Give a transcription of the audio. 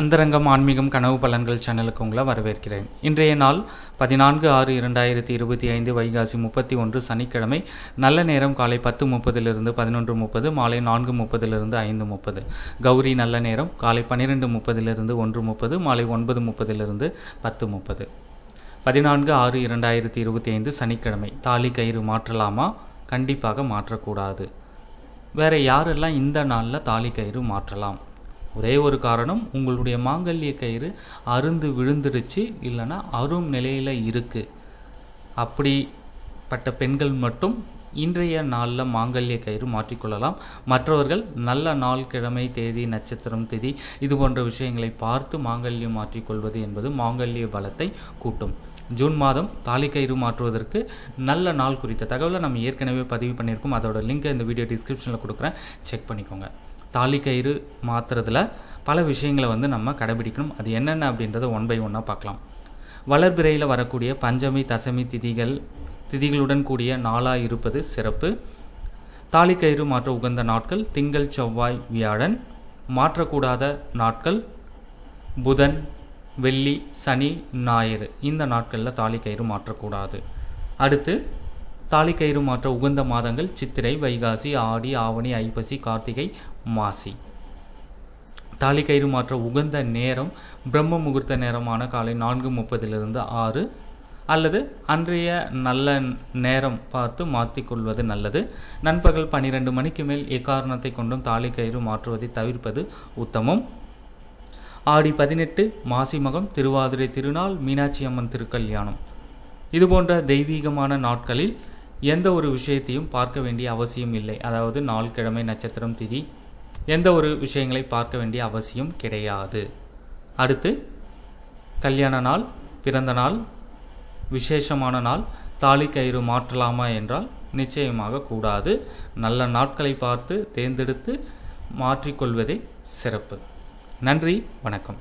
அந்தரங்கம் ஆன்மீகம் கனவு பலன்கள் சேனலுக்கு உங்களை வரவேற்கிறேன். இன்றைய நாள் பதினான்கு ஆறு இரண்டாயிரத்தி இருபத்தி ஐந்து வைகாசி முப்பத்தி ஒன்று சனிக்கிழமை. நல்ல நேரம் காலை பத்து முப்பதிலிருந்து பதினொன்று முப்பது மாலை நான்கு முப்பதிலிருந்து ஐந்து முப்பது. கௌரி நல்ல நேரம் காலை பன்னிரெண்டு முப்பதிலிருந்து ஒன்று முப்பது மாலை ஒன்பது முப்பதிலிருந்து பத்து முப்பது. பதினான்கு ஆறு இரண்டாயிரத்தி இருபத்தி ஐந்து சனிக்கிழமை. தாலி கயிறு மாற்றலாமா? கண்டிப்பாக மாற்றக்கூடாது. வேற யாரெல்லாம் இந்த நாளில் தாலி கயிறு மாற்றலாம்? ஒரே ஒரு காரணம் உங்களுடைய மாங்கல்ய கயிறு அருந்து விழுந்துடுச்சு இல்லைன்னா அரும் நிலையில் இருக்குது அப்படிப்பட்ட பெண்கள் மட்டும் இன்றைய நாளில் மாங்கல்ய கயிறு மாற்றிக்கொள்ளலாம். மற்றவர்கள் நல்ல நாள் கிழமை தேதி நட்சத்திரம் திதி இது போன்ற விஷயங்களை பார்த்து மாங்கல்யம் மாற்றிக்கொள்வது என்பது மாங்கல்ய பலத்தை கூட்டும். ஜூன் மாதம் தாலிக்கயிறு மாற்றுவதற்கு நல்ல நாள் குறித்த தகவலை நம்ம ஏற்கனவே பதிவு பண்ணியிருக்கோம். அதோட லிங்க்கை இந்த வீடியோ டிஸ்கிரிப்ஷனில் கொடுக்குறேன். செக் பண்ணிக்கோங்க. தாலிக்கயிறு மாற்றுறதுல பல விஷயங்களை வந்து நம்ம கடைபிடிக்கணும். அது என்னென்ன அப்படின்றத ஒன் பை ஒன்னாக பார்க்கலாம். வளர்பிறையில் வரக்கூடிய பஞ்சமி தசமி திதிகள் திதிகளுடன் கூடிய நாளாக இருப்பது சிறப்பு. தாலிக்கயிறு மாற்ற உகந்த நாட்கள் திங்கள் செவ்வாய் வியாழன். மாற்றக்கூடாத நாட்கள் புதன் வெள்ளி சனி ஞாயிறு. இந்த நாட்களில் தாலிக்கயிறு மாற்றக்கூடாது. அடுத்து தாலிக்கயிறு மாற்ற உகந்த மாதங்கள் சித்திரை வைகாசி ஆடி ஆவணி ஐப்பசி கார்த்திகை மாசி. தாலிக்கயிறு மாற்ற உகந்த நேரம் பிரம்ம முகூர்த்த நேரமான காலை நான்கு முப்பதிலிருந்து ஆறு அல்லது அன்றைய நல்ல நேரம் பார்த்து மாற்றிக்கொள்வது நல்லது. நண்பகல் பன்னிரெண்டு மணிக்கு மேல் எக்காரணத்தை கொண்டும் தாலிக்கயிறு மாற்றுவதை தவிர்ப்பது உத்தமம். ஆடி பதினெட்டு மாசி மகம் திருவாதிரை திருநாள் மீனாட்சி அம்மன் திருக்கல்யாணம். இதுபோன்ற தெய்வீகமான நாட்களில் எந்த ஒரு விஷயத்தையும் பார்க்க வேண்டிய அவசியம் இல்லை. அதாவது நாள் கிழமை நட்சத்திரம் திதி. எந்த ஒரு விஷயங்களை பார்க்க வேண்டிய அவசியம் கிடையாது. அடுத்து கல்யாண நாள் பிறந்த நாள் விசேஷமான நாள் தாலி கயிறு மாற்றலாமா என்றால் நிச்சயமாக கூடாது. நல்ல நாட்களை பார்த்து தேர்ந்தெடுத்து மாற்றிக்கொள்வதே சிறப்பு. நன்றி வணக்கம்.